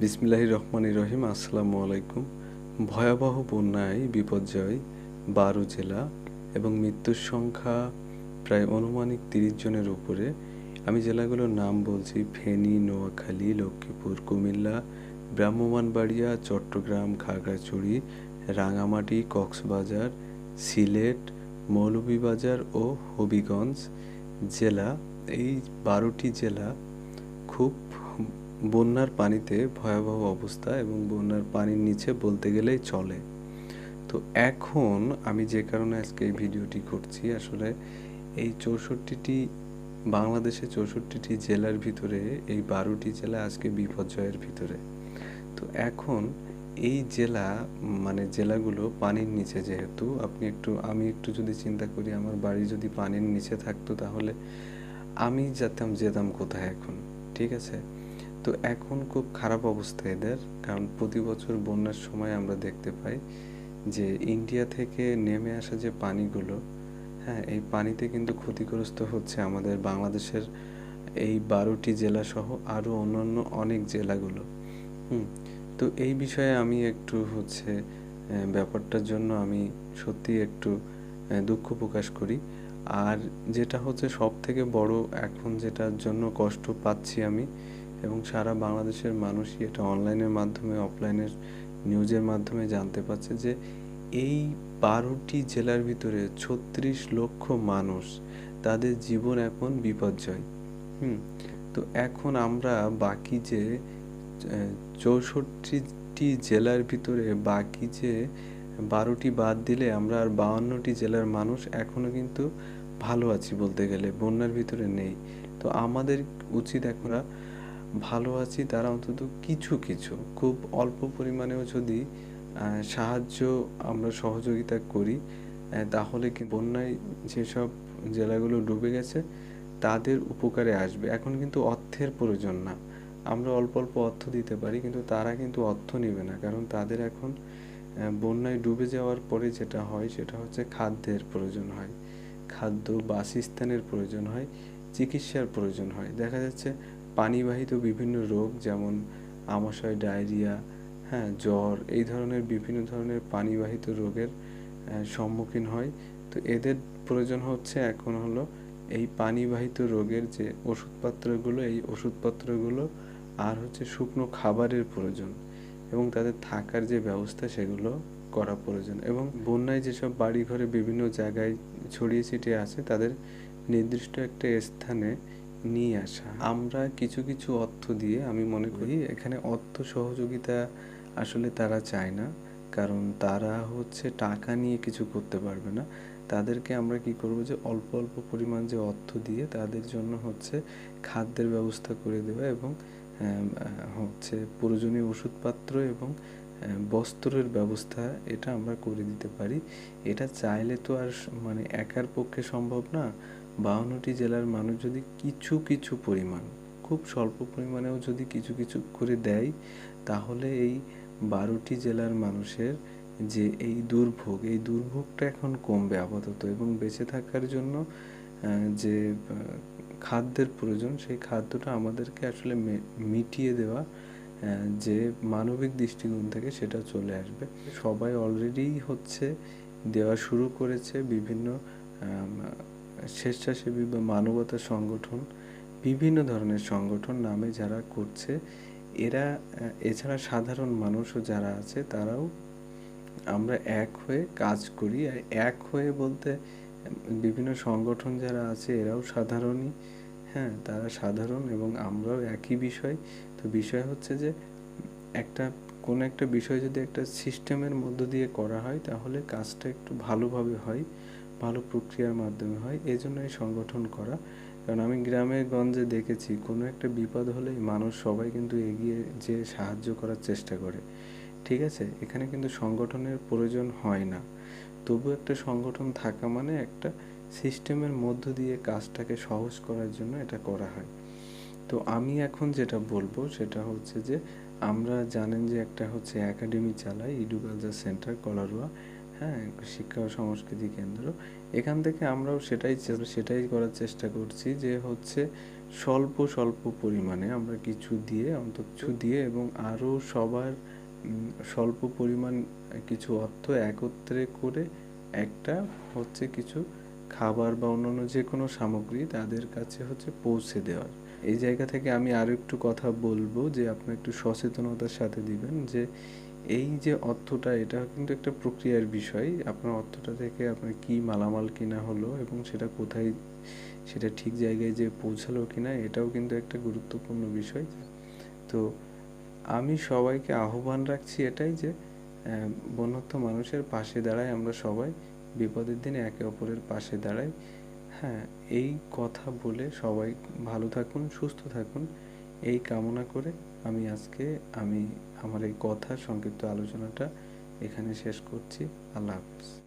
বিসমিল্লাহির রহমান রহিম, আসসালামু আলাইকুম। ভয়াবহ বন্যায়, বিপর্যয়, বারো জেলা এবং মৃত্যুর সংখ্যা প্রায় অনুমানিক তিরিশ জনের উপরে। আমি জেলাগুলোর নাম বলছি ফেনী, নোয়াখালী, লক্ষ্মীপুর, কুমিল্লা ব্রাহ্মণবাড়িয়া চট্টগ্রাম, খাগড়াছড়ি, রাঙামাটি, কক্সবাজার, সিলেট, মৌলভীবাজার ও হবিগঞ্জ জেলা। এই বারোটি জেলা খুব বন্যার পানিতে ভয়াবহ অবস্থা এবং বন্যার পানির নিচে বলতে গেলেই চলে। তো এখন আমি যে কারণে আজকে এই ভিডিওটি করছি, আসলে এই চৌষট্টিটি বাংলাদেশে চৌষট্টিটি জেলার ভিতরে, এই বারোটি জেলা আজকে বিপর্যয়ের ভিতরে। তো এখন এই জেলা মানে জেলাগুলো পানির নিচে যেহেতু, আপনি একটু, আমি একটু যদি চিন্তা করি, আমার বাড়ি যদি পানির নিচে থাকতো তাহলে আমি যেতাম যেতাম কোথায় এখন? ঠিক আছে? তো এখন খুব খারাপ অবস্থা এদের। কারণ প্রতি বছর বন্যার সময় আমরা দেখতে পাই যে ইন্ডিয়া থেকে নেমে আসা যে পানিগুলো হ্যাঁ এই পানিতে কিন্তু ক্ষতিগ্রস্ত হচ্ছে আমাদের বাংলাদেশের এই বারোটি জেলা সহ আরও অন্যান্য অনেক জেলাগুলো। হুম, তো এই বিষয়ে আমি একটু হচ্ছে ব্যাপারটার জন্য আমি সত্যি একটু দুঃখ প্রকাশ করি। আর যেটা হচ্ছে সব থেকে বড় এখন যেটার জন্য কষ্ট পাচ্ছি আমি এবং সারা বাংলাদেশের মানুষই এটা অনলাইনের মাধ্যমে অফলাইনের নিউজের মাধ্যমে জানতে পারছে যে এই বারোটি জেলার ভিতরে ছত্রিশ লক্ষ মানুষ তাদের জীবন এখন বিপর্যয়। হুম, তো এখন আমরা বাকি যে চৌষট্টিটি জেলার ভিতরে বাকি যে বারোটি বাদ দিলে আমরা আর বাউান্নটি জেলার মানুষ এখনও কিন্তু ভালো আছি বলতে গেলে, বন্যার ভিতরে নেই। তো আমাদের উচিত এখন ভালো আছি, তারা অন্তত কিছু কিছু। খুব অল্প পরিমাণেও যদি সাহায্য আমরা সহযোগিতা করি তাহলে কি বন্যায় যেসব জেলাগুলো ডুবে গেছে, তাদের উপকারে আসবে। এখন কিন্তু অর্থের প্রয়োজন না। আমরা অল্প অল্প অর্থ দিতে পারি, কিন্তু তারা কিন্তু অর্থ নেবে না। কারণ তাদের এখন বন্যায় ডুবে যাওয়ার পরে যেটা হয়, সেটা হচ্ছে খাদ্যের প্রয়োজন হয়। খাদ্য বাসস্থানের প্রয়োজন হয়, চিকিৎসার প্রয়োজন হয়। দেখা যাচ্ছে পানিবাহিত বিভিন্ন রোগ যেমন আমাশয়, ডায়রিয়া হ্যাঁ জ্বর, এই ধরনের বিভিন্ন ধরনের পানিবাহিত রোগের সম্মুখীন হয়। তো এদের প্রয়োজন হচ্ছে এখন হলো এই পানিবাহিত রোগের যে ওষুধপত্রগুলো, এই ওষুধপত্রগুলো আর হচ্ছে শুকনো খাবারের প্রয়োজন এবং তাদের থাকার যে ব্যবস্থা সেগুলো করা প্রয়োজন এবং বন্যায় যেসব বাড়িঘরে বিভিন্ন জায়গায় ছড়িয়ে ছিটিয়ে আছে তাদের নির্দিষ্ট একটা স্থানে নিয়ে আসা। আমরা কিছু কিছু অর্থ দিয়ে আমি মনে করি এখানে অর্থ সহযোগিতা আসলে তারা চায় না। কারণ তারা হচ্ছে টাকা নিয়ে কিছু করতে পারবে না। তাদেরকে আমরা কি করব যে অল্প অল্প পরিমাণ যে অর্থ দিয়ে তাদের জন্য হচ্ছে খাদ্যের ব্যবস্থা করে দেওয়া এবং হচ্ছে প্রয়োজনীয় ওষুধপত্র এবং বস্ত্রের ব্যবস্থা এটা আমরা করে দিতে পারি। এটা চাইলে তো আর মানে একার পক্ষে সম্ভব না। বাউন্নটি জেলার মানুষ যদি কিছু কিছু পরিমাণ, খুব স্বল্প পরিমাণেও যদি কিছু কিছু করে দেয়, তাহলে এই বারোটি জেলার মানুষের যে এই দুর্ভোগ, এই দুর্ভোগটা এখন কমবে আপাতত এবং বেঁচে থাকার জন্য যে খাদ্যের প্রয়োজন, সেই খাদ্যটা আমাদেরকে আসলে মিটিয়ে দেওয়া যে মানবিক দৃষ্টিকোণ থেকে সেটা চলে আসবে। সবাই অলরেডি হচ্ছে, দেওয়া শুরু করেছে বিভিন্ন স্বেচ্ছাসেবী বা মানবতা সংগঠন, বিভিন্ন ধরনের সংগঠন নামে যারা করছে, এরা এছাড়া সাধারণ মানুষও যারা আছে, তারাও আমরা এক হয়ে কাজ করি। আর এক হয়ে বলতে, বিভিন্ন সংগঠন যারা আছে, এরাও সাধারণই। হ্যাঁ তারা সাধারণ এবং আমরাও একই বিষয়। তো বিষয় হচ্ছে যে, একটা, কোনো একটা বিষয় যদি একটা সিস্টেমের মধ্য দিয়ে করা হয়, তাহলে কাজটা একটু ভালোভাবে হয়। ভালো প্রক্রিয়ার মাধ্যমে হয় এই জন্য এই সংগঠন করা। কারণ আমি গ্রামে গঞ্জে দেখেছি, কোনো একটা বিপদ হলেই মানুষ সবাই কিন্তু এগিয়ে যে সাহায্য করার চেষ্টা করে। ঠিক আছে? এখানে কিন্তু সংগঠনের প্রয়োজন হয় না। তবু একটা সংগঠন থাকা মানে একটা সিস্টেমের মধ্য দিয়ে কাজটাকে সহজ করার জন্য এটা করা হয়। তো আমি এখন যেটা বলব, সেটা হচ্ছে যে, আমরা জানেন যে একটা হচ্ছে একাডেমি চালাই ইডুকালচার সেন্টার, কলারুয়া। হ্যাঁ শিক্ষা ও সংস্কৃতি কেন্দ্র। এখান থেকে আমরাও সেটাই সেটাই করার চেষ্টা করছি যে হচ্ছে স্বল্প স্বল্প পরিমাণে আমরা কিছু দিয়ে, অন্তত কিছু দিয়ে এবং আরও সবার স্বল্প পরিমাণ কিছু অর্থ একত্রে করে একটা হচ্ছে কিছু খাবার বা অন্যান্য যে কোনো সামগ্রী তাদের কাছে হচ্ছে পৌঁছে দেওয়ার। এই জায়গা থেকে আমি আরও একটু কথা বলব যে আপনার একটু সচেতনতার সাথে দিবেন যে এই যে অর্থটা, এটা কিন্তু একটা প্রক্রিয়ার বিষয়। আপনার অর্থটা থেকে আপনার কি মালামাল কিনা হলো এবং সেটা কোথায়, সেটা ঠিক জায়গায় যে পৌঁছালো কিনা, এটাও কিন্তু একটা গুরুত্বপূর্ণ বিষয়। তো আমি সবাইকে আহ্বান রাখছি এটাই যে বন্যত্ব মানুষের পাশে দাঁড়াই আমরা সবাই, বিপদের দিনে একে অপরের পাশে দাঁড়াই। হ্যাঁ এই কথা বলে সবাই ভালো থাকুন, সুস্থ থাকুন। এই কামনা করে আমি আজকে আমি আমার এই কথা সংক্ষিপ্ত আলোচনাটা এখানে শেষ করছি। আল্লাহ হাফেজ।